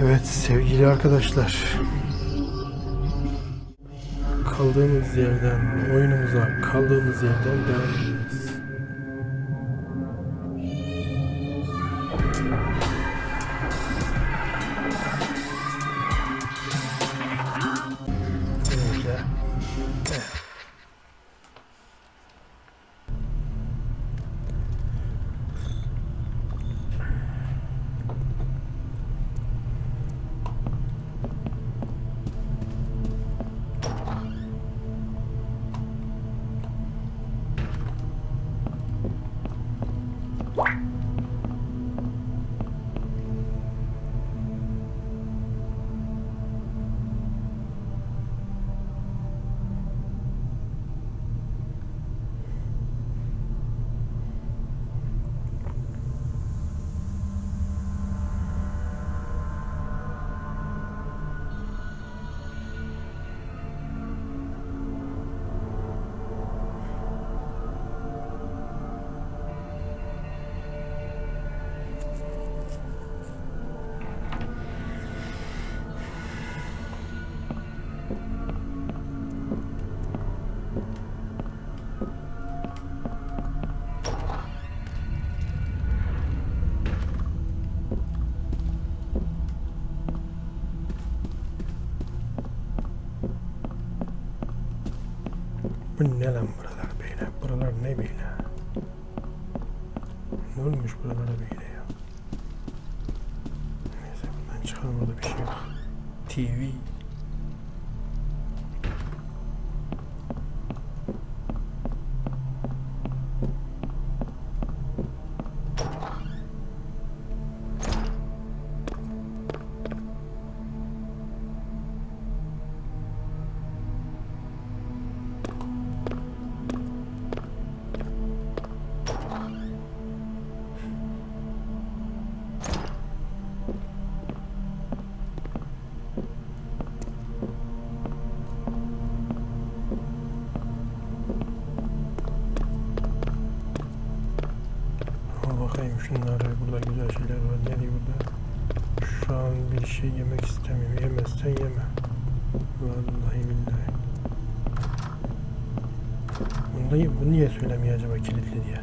Evet sevgili arkadaşlar. Kaldığımız yerden, oyunumuza kaldığımız yerden devam ediyoruz. Bu ne lan buralar böyle? Buralar ne böyle? Ne olmuş buralara böyle ya? Neyse bundan çıkalım burada bir şey yok. TV. Vallahi bunu niye söylemiyor acaba kilitli diye?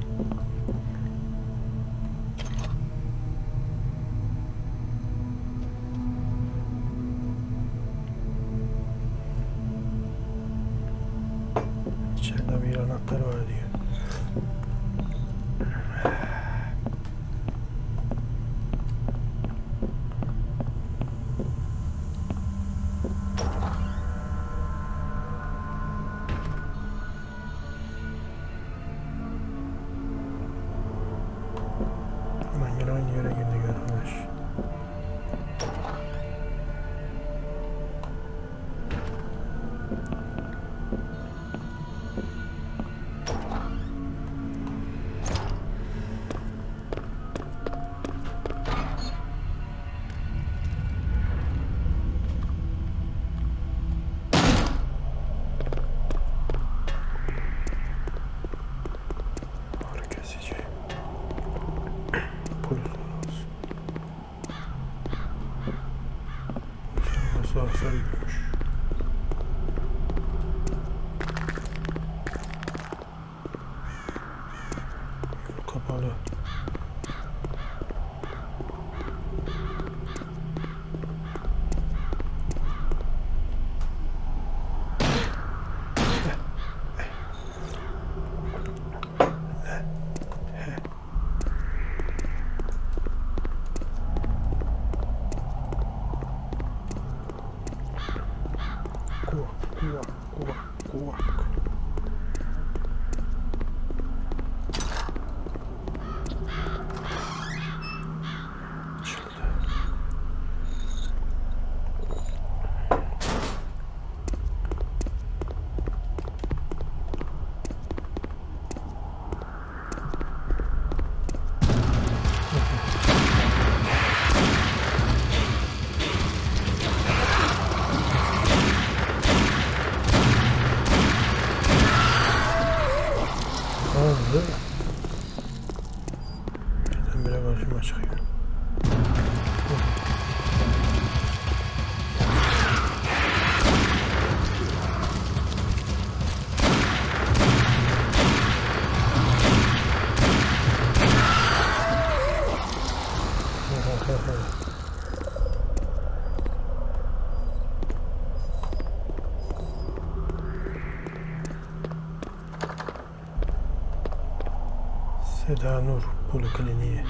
Seda Nur Polikliniği.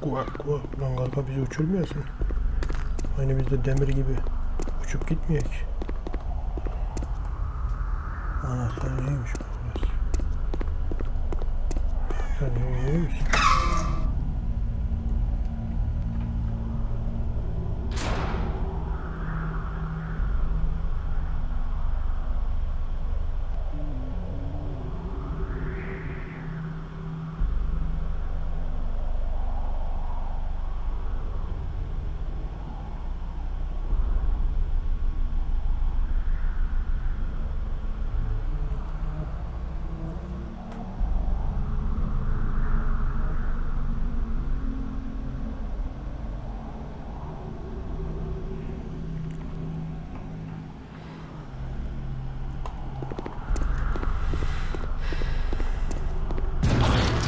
Kuak kuak. Lan kanka bizi uçurmuyorsun. Aynı biz de demir gibi uçup gitmeyek. Anahtarcıymış bu burası. Anahtarcıymış.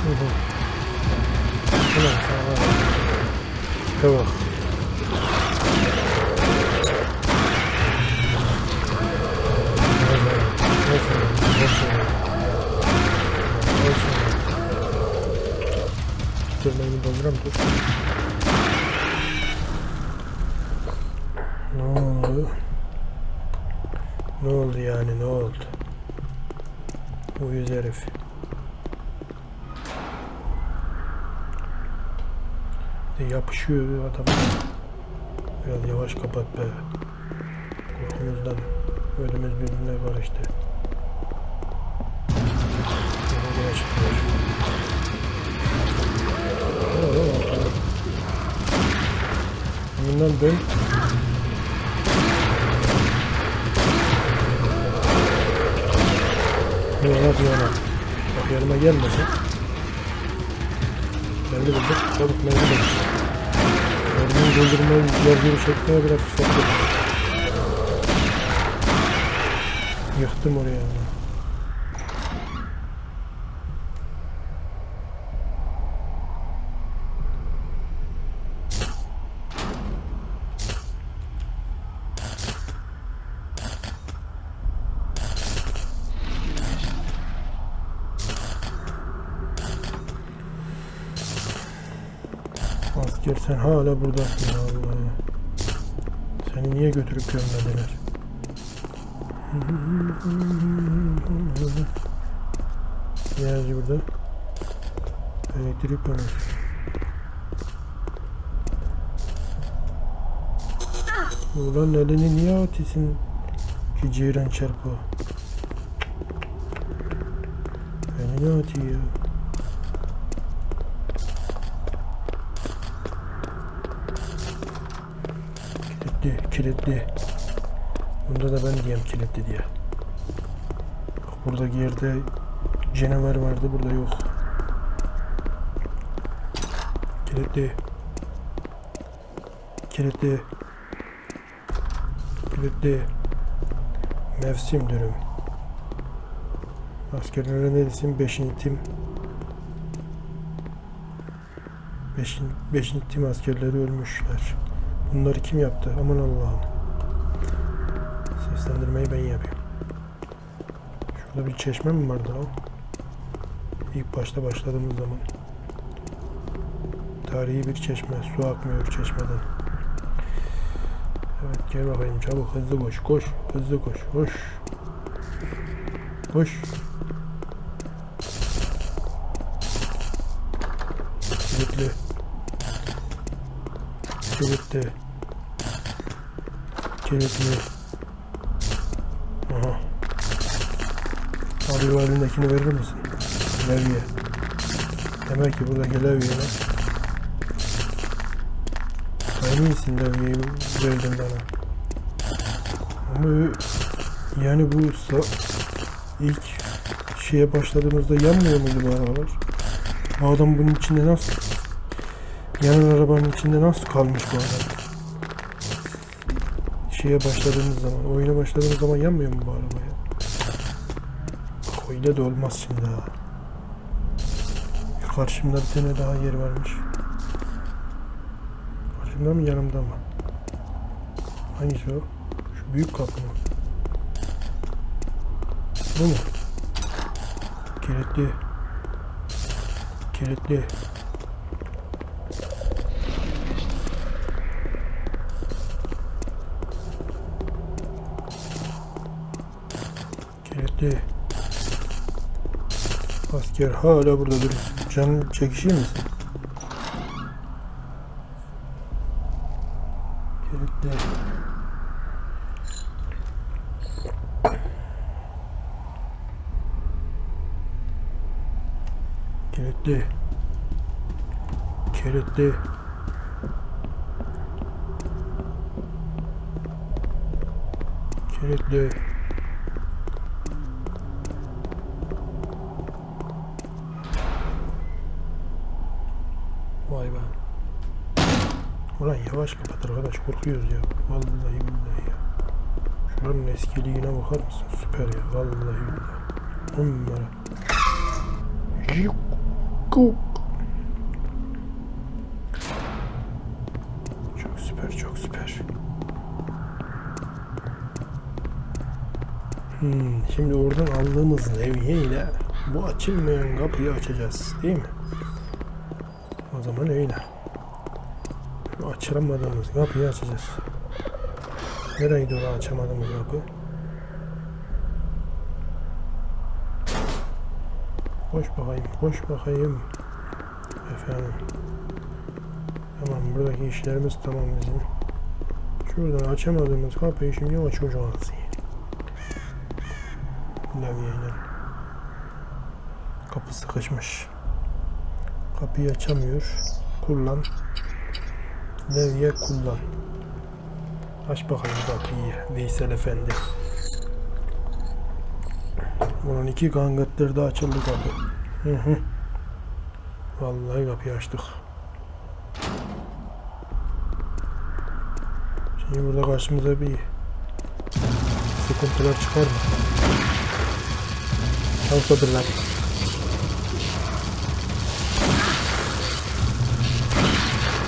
Hı hı. Ulan sana var. Tamam. Tırnağını dolduram dur. Ne oldu? Ne oldu yani ne oldu? Uyuz herif. De yapışıyor adam. Biraz yavaş kapat be. Korkumuzdan ödümüz birbirine karıştı. Oo, oo. Bundan dön. Yapıyor ona? Bak yanıma gelmesin. Mermi buldur. Çabuk mermi buldur. Mermiyi doldurmayı yargılı şekline bırak sakın. Yıktım oraya ama. Asker sen hala buradasın ya Allah'ım. Seni niye götürüp gömmediler? Yazıyor burada? Elektrik panosu. Ulan elini niye atıyorsun ki ceyran çarpı? Elini atıyor. Kilitli, kilitli. Bunda da ben diyeyim kilitli diye. Buradaki yerde canavar vardı, burada yok. Kilitli. Kilitli. Kilitli. Mevsim dönüm. Askerlere ne desin? Beşinci tim. Beşin, beşinci tim askerleri ölmüşler. Bunları kim yaptı? Aman Allah'ım. Seslendirmeyi ben yapayım. Şurada bir çeşme mi vardı lan? İlk başta başladığımız zaman. Tarihi bir çeşme. Su akmıyor çeşmeden. Evet gel bakayım çabuk hızlı koş koş. Hızlı koş koş. Koş. Kilitli. Kilitli. Kilitli. Aha. Abi o elindekini verir misin? Levye. Demek ki buradaki levye lan. Aynı isim levyeyi verdin bana. Ama yani bu sa- ilk şeye başladığımızda yanmıyor muydu bu arabalar? Bu adam bunun içinde nasıl Yanan arabanın içinde nasıl kalmış bu adam? Şeye başladığımız zaman, oyuna başladığımız zaman yanmıyor mu bu araba ya? Öyle de olmaz şimdi ha. Karşımda bir tane daha yer varmış. Sırtımda mı yanımda mı? Hangisi o? Şu büyük kapı mı? Bu mu? Kilitli. Kilitli. Kilitli. Asker hala burada duruyor. Canım çekişir misin? Kilitli. Kilitli. Kilitli. Vay be. Ulan yavaş kapat arkadaş korkuyoruz ya. Vallahi billahi ya. Şuranın eskiliğine bakar mısın? Süper ya. Vallahi billahi. On numara. Çok süper, çok süper. Hmm, şimdi oradan aldığımız levye ile bu açılmayan kapıyı açacağız, değil mi? O zaman öyle. Açamadığımız kapıyı açacağız. Nereydi o açamadığımız kapı? Koş bakayım, koş bakayım. Efendim. Tamam, buradaki işlerimiz tamam bizim. Şuradan açamadığımız kapıyı şimdi açacağız. Levyeyle. Kapı sıkışmış. Kapıyı açamıyor. Kullan. Levye kullan. Aç bakayım kapıyı Veysel Efendi. Bunun iki kangıttır da açıldı kapı. Hı hı. Vallahi kapıyı açtık. Şimdi burada karşımıza bir sıkıntılar çıkar mı? Lan.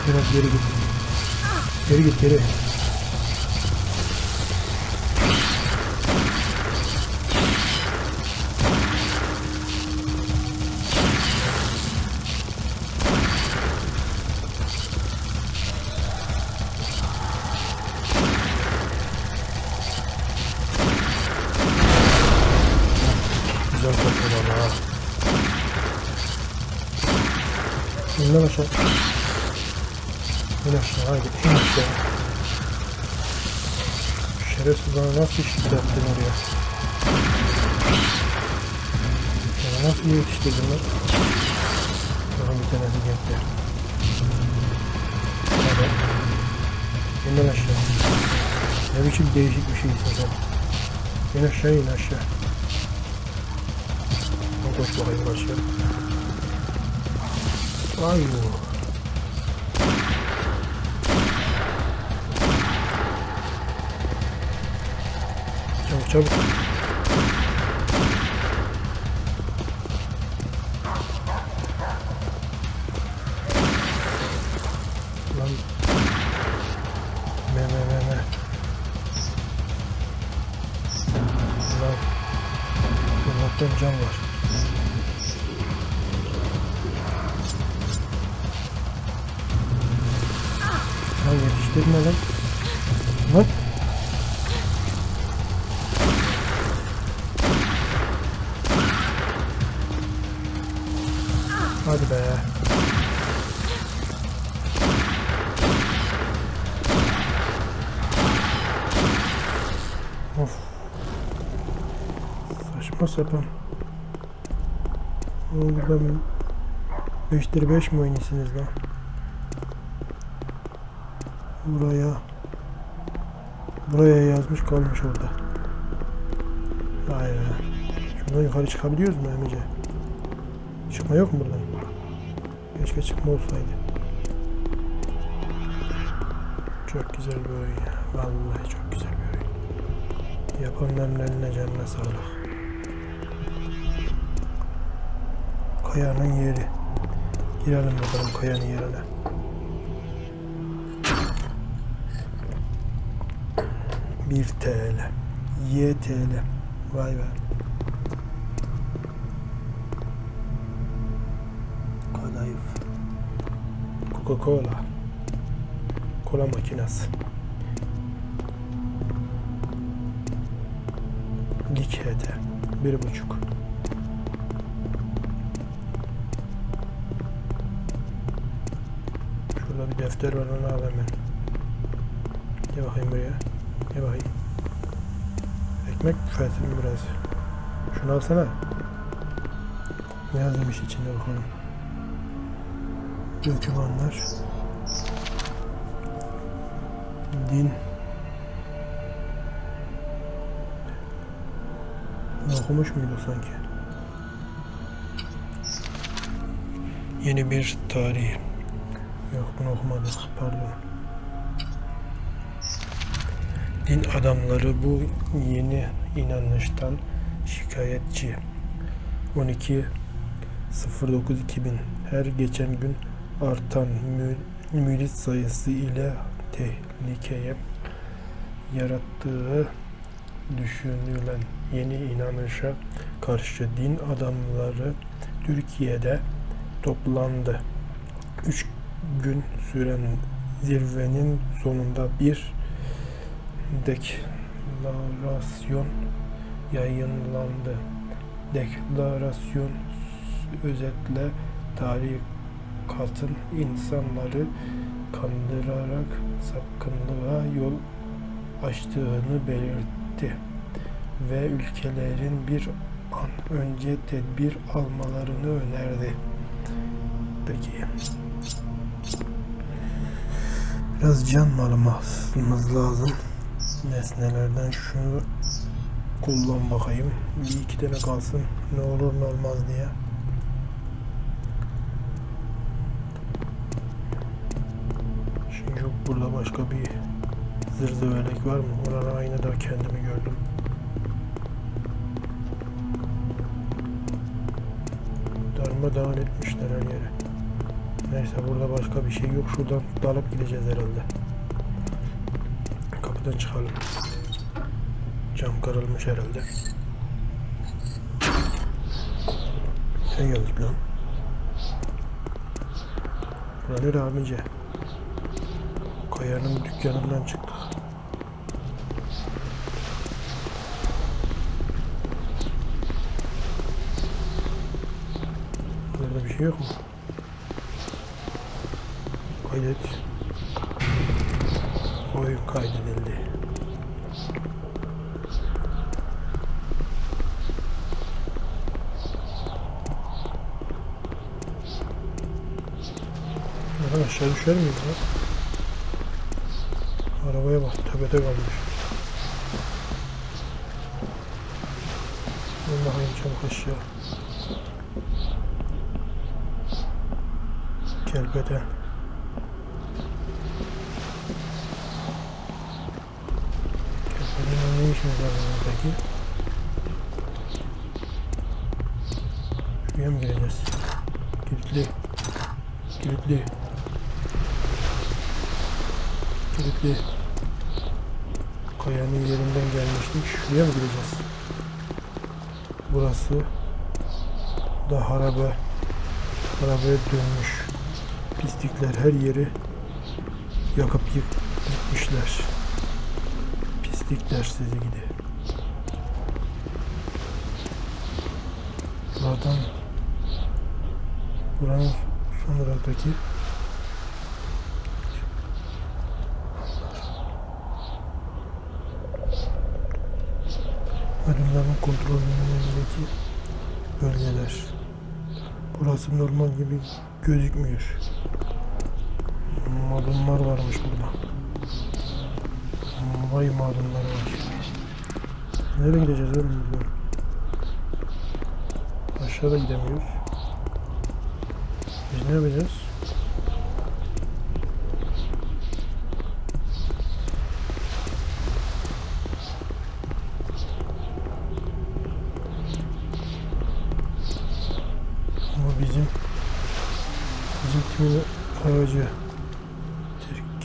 Biraz geri git. Geri git geri. Güzel ama ha. İnden aşağı. İn aşağı haydi in aşağı. İşit yaptın oraya? Bana nasıl yetiştirdin lan? Daha bir tanesi geldi. Hadi. İnden aşağı. Ne biçim değişik bir şeysin sen. İn aşağı in aşağı. Koş bakayım aşağı. Ay. Çabuk. Lan. Me me me me. Lan. Allah'tan can var. Of. Saçma sapan. Oğlum Buradan 5'tir 5 mi oynuyorsunuz lan? Buraya Buraya yazmış kalmış orada. Vay be. Şuradan yukarı çıkabiliyoruz mu Emice? Çıkma yok mu buradan? Keşke çıkma olsaydı. Çok güzel oyun ya. Vallahi çok. Yapanların eline canına sağlık. Kayanın yeri. Girelim bakalım kayanın yerine. Bir TL. Y TL. Vay be. Kadayıf. Coca-Cola. Kola makinesi. Dikete. Bir buçuk. Şurada bir defter var onu al hemen. Gel bakayım buraya. Gel bakayım. Ekmek büfetimi biraz. Şunu alsana. Ne yazılmış içinde bakalım. Dokümanlar. Din. Okumuş muydu sanki? Yeni bir tarih. Yok bunu okumadık pardon. Din adamları bu yeni inanıştan şikayetçi. 12 09 2000 her geçen gün artan mü- mürit sayısı ile tehlikeye yarattığı düşünülen yeni inanışa karşı din adamları Türkiye'de toplandı. Üç gün süren zirvenin sonunda bir deklarasyon yayınlandı. Deklarasyon özetle tarikatın insanları kandırarak sapkınlığa yol açtığını belirtti ve ülkelerin bir an önce tedbir almalarını önerdi. Peki. Biraz can malımız lazım. Nesnelerden şunu kullan bakayım. Bir iki tane kalsın. Ne olur ne olmaz diye. Şimdi yok burada başka bir zırzıvelek var mı? Orada aynada kendimi gördüm. Darmadağın etmişler her yeri. Neyse burada başka bir şey yok. Şuradan dalıp gideceğiz herhalde. Kapıdan çıkalım. Cam kırılmış herhalde. Ne geldik lan? Bura nere abice? Kaya'nın dükkanından çıktık. Burada bir şey yok mu? Kaydet. Oyun kaydedildi. Aha, aşağı düşer miyiz lan? Arabaya bak tepede kalmış. Bakayım çabuk aşağı. Kelbeden. Kelbedenin ne işimiz var peki? Şuraya mı gireceğiz? Kilitli. Kilitli. Kilitli. Kayanın yerinden gelmiştik. Şuraya mı gireceğiz? Burası da harabe. Harabeye dönmüş. Pislikler her yeri yakıp yık, yıkmışlar. Pislikler sizi gidi. Buradan buranın sonradaki Ölümlerin kontrolündeki bölgeler. Burası normal gibi gözükmüyor. Madunlar varmış burada. Vay madunlar var. Nereye gideceğiz oğlum buradan? Aşağıda gidemiyoruz. Biz ne yapacağız? Ama bizim bizim timin aracı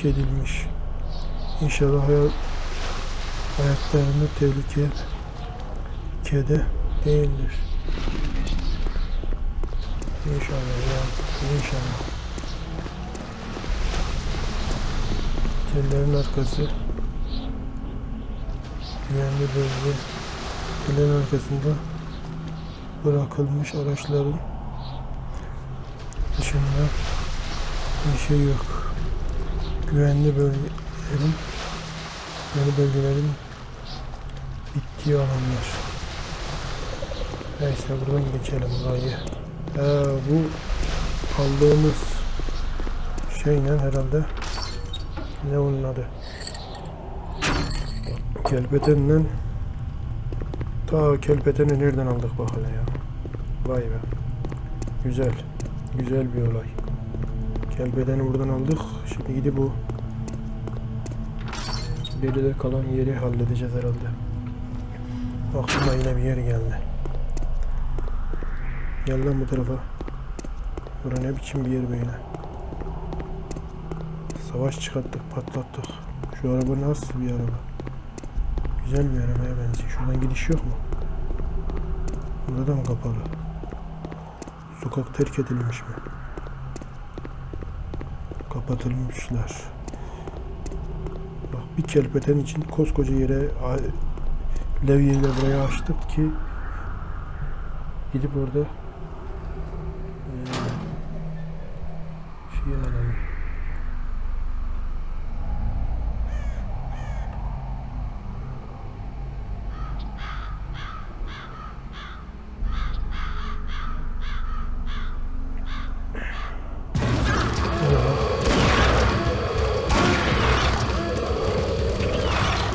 edilmiş. İnşallah hayat Hayatlarında tehlike kede değildir. İnşallah ya. İnşallah. Tellerin arkası güvenli bölge tellerin arkasında bırakılmış araçların dışında bir şey yok. Güvenli bölgelerin güvenli bölgelerin bittiği alanlar. Neyse buradan geçelim burayı. Ee, bu aldığımız şeyle herhalde ne onun adı? Kelpetenle ta kelpeteni nereden aldık bak hele ya. Vay be. Güzel. Güzel bir olay. Kelpeteni buradan aldık. Şimdi gidip bu geride kalan yeri halledeceğiz herhalde. Aklıma yine bir yer geldi. Gel lan bu tarafa. Bura ne biçim bir yer böyle. Savaş çıkarttık, patlattık. Şu araba nasıl bir araba? Güzel bir arabaya benziyor. Şuradan gidiş yok mu? Burada mı kapalı? Sokak terk edilmiş mi? Kapatılmışlar. Bak bir kelpeten için koskoca yere levyeyle buraya açtık ki gidip orada eee, şey alalım.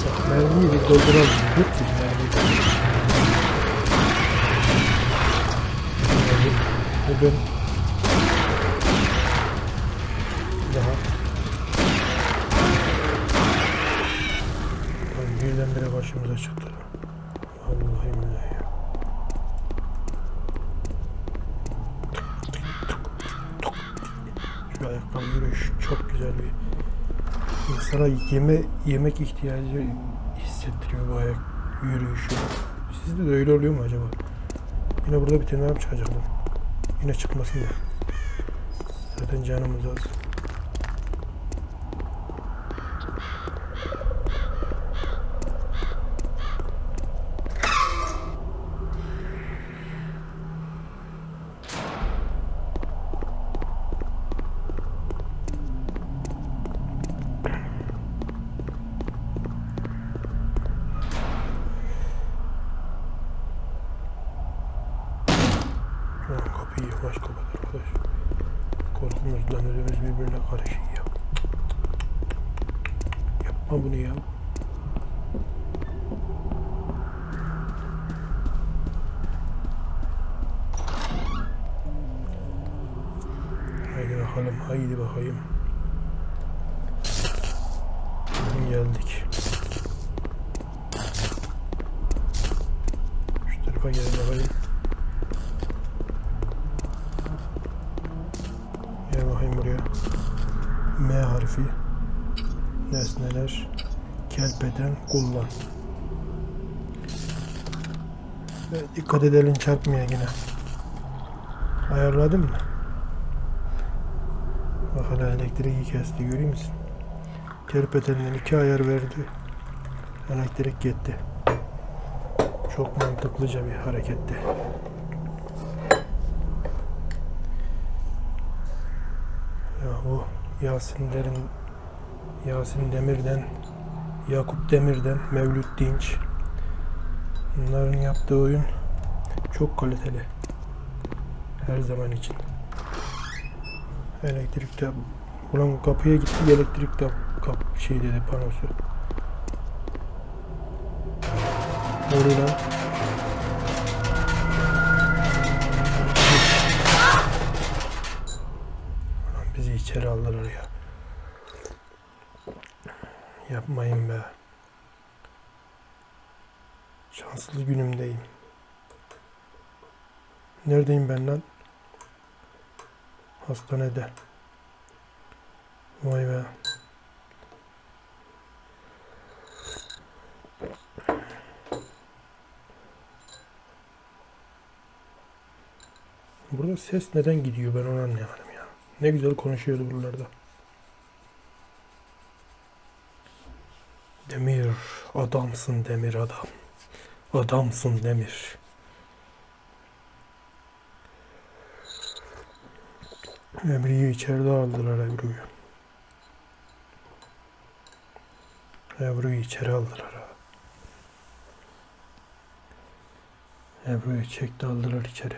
Bak mermiyi bir dolduralım. Dur ki mermiyi. Bugün daha Lan birdenbire başımıza çıktı. Vallahi billahi. Şu ayakkabı yürüyüş çok güzel bir insana yeme yemek ihtiyacı hissettiriyor bu ayak yürüyüşü. Sizde de öyle oluyor mu acaba? Yine burada bir tane mı çıkacaktım? Yine çıkmasın da. Zaten canımız az. Şu an kapıyı yavaş kapat arkadaş. Korkumuzdan ödümüz birbirine karışıyor ya. Yapma bunu ya. Haydi bakalım, bakayım. Geldik. Şu tarafa gelin bakayım. Gel bakayım buraya. M harfi. Nesneler. Kelpeden kullan. Ve dikkat edelim çarpmaya yine. Ayarladın mı? Bak hala elektriği kesti görüyor musun? Kerpetelinden iki ayar verdi. Elektrik gitti. Çok mantıklıca bir hareketti. Ya bu Yasinlerin Yasin Demir'den Yakup Demir'den Mevlüt Dinç bunların yaptığı oyun çok kaliteli. Her zaman için. Elektrikte ulan kapıya gitti elektrikte kap şey dedi panosu. Oradan Ulan bizi içeri aldılar ya. Yapmayın be. Şanslı günümdeyim. Neredeyim ben lan? Hastanede. Vay be. Burada ses neden gidiyor ben onu anlayamadım ya. Ne güzel konuşuyordu buralarda. Demir adamsın demir adam. Adamsın demir. Emre'yi içeride aldılar Ebru'yu. Ebru'yu içeri aldılar. Ebru'yu çekti aldılar içeri.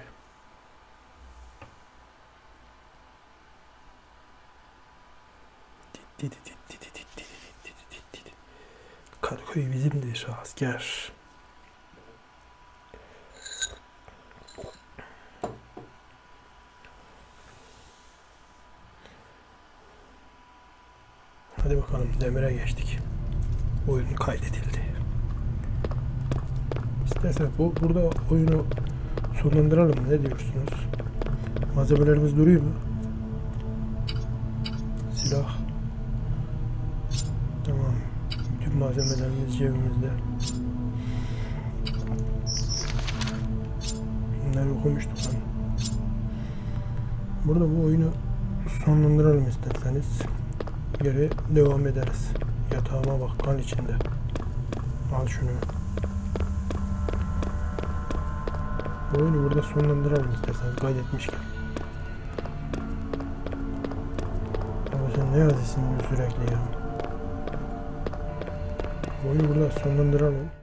Kadıköy bizimdir asker. Hadi bakalım demire geçtik. Oyun kaydedildi. İstersen bu burada oyunu sonlandıralım. Ne diyorsunuz? Malzemelerimiz duruyor mu? Silah. Tamam. Bütün malzemelerimiz cebimizde. Bunları okumuştuk ben. Burada bu oyunu sonlandıralım isterseniz. Geri devam ederiz. Yatağıma bak kan içinde. Al şunu. Bu oyunu burada sonlandıralım isterseniz kaydetmişken. Ama sen ne yazıyorsun sürekli ya? Bu oyunu burada sonlandıralım.